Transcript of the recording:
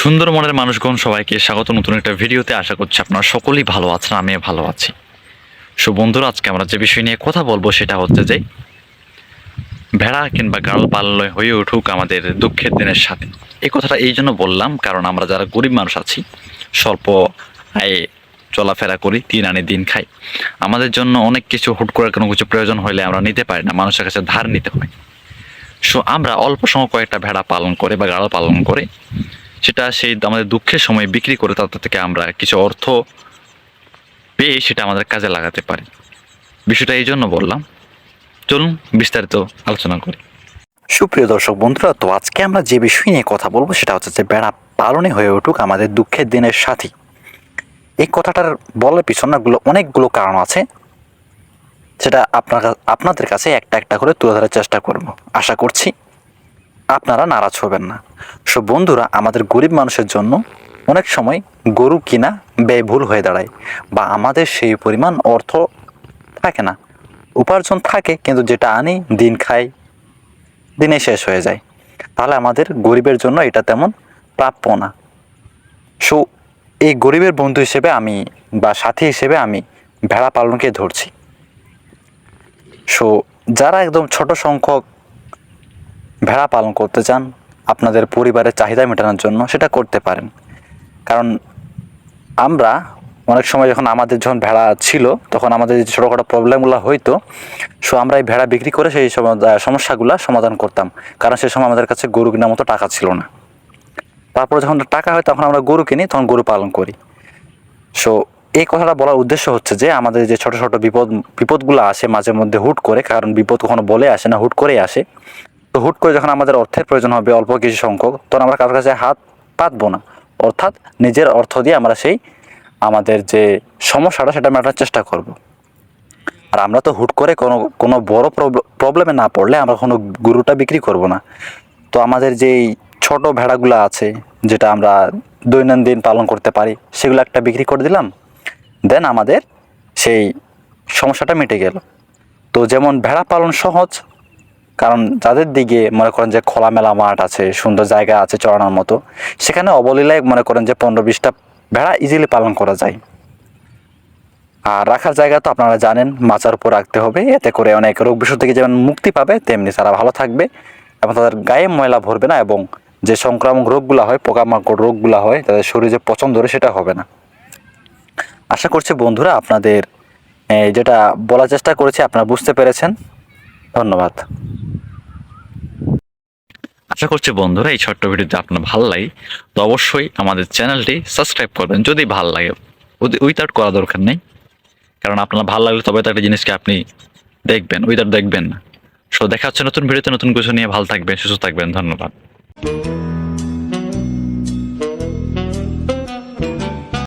সুন্দরবনের মানুষগণ সবাইকে স্বাগত। নতুন একটা ভিডিওতে আশা করছি আপনারা সকলেই ভালো আছেন, আমিও ভালো আছি। সো বন্ধুরা, আজকে আমরা যে বিষয় নিয়ে কথা বলব সেটা হচ্ছে যে, ভেড়া কিংবা গাড়ল পালয় হয়ে উঠুক আমাদের দুঃখের দিনের সাথে। এই কথাটা এই জন্য বললাম, কারণ আমরা যারা গরিব মানুষ আছি, স্বল্প আয়ে চলাফেরা করি দিন আনি দিন খাই, আমাদের জন্য অনেক কিছু হুট করে কোনো কিছু প্রয়োজন হলে আমরা নিতে পারি না, মানুষের কাছে ধার নিতে হয়। সো আমরা অল্প সময় কয়েকটা ভেড়া পালন করে বা গাড়ল পালন করে সেটা সেই আমাদের দুঃখের সময় বিক্রি করে তাদের থেকে আমরা কিছু অর্থ পেয়ে সেটা আমাদের কাজে লাগাতে পারি। বিষয়টা এই জন্য বললাম। চলুন বিস্তারিত আলোচনা করি। সুপ্রিয় দর্শক বন্ধুরা, তো আজকে আমরা যে বিষয় নিয়ে কথা বলব সেটা হচ্ছে যে বেড়া পালনে হয়ে উঠুক আমাদের দুঃখের দিনের সাথী। এই কথাটার বলার পিছনেগুলো অনেকগুলো কারণ আছে। সেটা আপনার আপনাদের কাছে একটা একটা করে তুলে ধরার চেষ্টা করব। আশা করছি আপনারা নারাজ হবেন না। সো বন্ধুরা, আমাদের গরিব মানুষের জন্য অনেক সময় গরু কিনা ব্যয়ভুল হয়ে দাঁড়ায় বা আমাদের সেই পরিমাণ অর্থ থাকে না। উপার্জন থাকে, কিন্তু যেটা আনি দিন খাই, দিনে শেষ হয়ে যায়। তাহলে আমাদের গরিবের জন্য এটা তেমন প্রাপ্য না। সো এই গরিবের বন্ধু হিসেবে আমি বা সাথী হিসেবে আমি ভেড়া পালনকে ধরছি। সো যারা একদম ছোট সংখ্যক ভেড়া পালন করতে চান, আপনাদের পরিবারের চাহিদা মেটানোর জন্য সেটা করতে পারেন। কারণ আমরা অনেক সময় যখন আমাদের যখন ভেড়া ছিল, তখন আমাদের যে ছোটোখাটো প্রবলেমগুলো হইতো, সো আমরা এই ভেড়া বিক্রি করে সেই সমস্যাগুলো সমাধান করতাম। কারণ সেই সময় আমাদের কাছে গরু কেনার মতো টাকা ছিল না। তারপরে যখন টাকা হয় তখন আমরা গরু কিনি, তখন গরু পালন করি। সো এই কথাটা বলার উদ্দেশ্য হচ্ছে যে, আমাদের যে ছোট ছোট বিপদ, বিপদগুলো আসে মাঝে মধ্যে হুট করে, কারণ বিপদ কখনো বলে আসে না, হুট করেই আসে। তো হুট করে যখন আমাদের অর্থের প্রয়োজন হবে অল্প কিছু সংখ্যক, তখন আমরা কারোর কাছে হাত পাতবো না। অর্থাৎ নিজের অর্থ দিয়ে আমরা সেই আমাদের যে সমস্যাটা, সেটা মেটানোর চেষ্টা করব। আর আমরা তো হুট করে কোনো কোনো বড় প্রবলেমে না পড়লে আমরা কোনো গরুটা বিক্রি করব না। তো আমাদের যেই ছোট ভেড়াগুলো আছে, যেটা আমরা দৈনন্দিন পালন করতে পারি, সেগুলো একটা বিক্রি করে দিলাম। দেন আমাদের সেই সমস্যাটা মিটে গেল। তো যেমন ভেড়া পালন সহজ কারণ যাদের দিকে মনে করেন যে খোলামেলা মাঠ আছে, সুন্দর জায়গা আছে চড়ানোর মতো, সেখানে অবলীলায় মনে করেন যে পনেরো বিশটা ভেড়া ইজিলি পালন করা যায়। আর রাখার জায়গা তো আপনারা জানেন, মাচার উপর রাখতে হবে, এতে করে অনেক রোগ বিষয় থেকে যেমন মুক্তি পাবে, তেমনি তারা ভালো থাকবে এবং তাদের গায়ে ময়লা ভরবে না এবং যে সংক্রামক রোগগুলো হয়, পোকামাকড় রোগগুলো হয়, তাদের শরীরে পচন ধরে সেটা হবে না। আশা করছি বন্ধুরা আপনাদের যেটা বলার চেষ্টা করেছি, আপনারা বুঝতে পেরেছেন। ধন্যবাদ। আশা করছি বন্ধুরা এই ছোট্ট ভিডিওতে আপনার ভালো লাগে, তো অবশ্যই আমাদের চ্যানেলটি সাবস্ক্রাইব করবেন। যদি ভালো লাগে উইথআউট করা দরকার নেই, কারণ আপনার ভালো লাগলে তবে তো একটা জিনিসকে আপনি দেখবেন উইথআউট দেখবেন না। সো দেখা হচ্ছে নতুন ভিডিওতে নতুন কিছু নিয়ে ভালো থাকবেন, সুস্থ থাকবেন, ধন্যবাদ।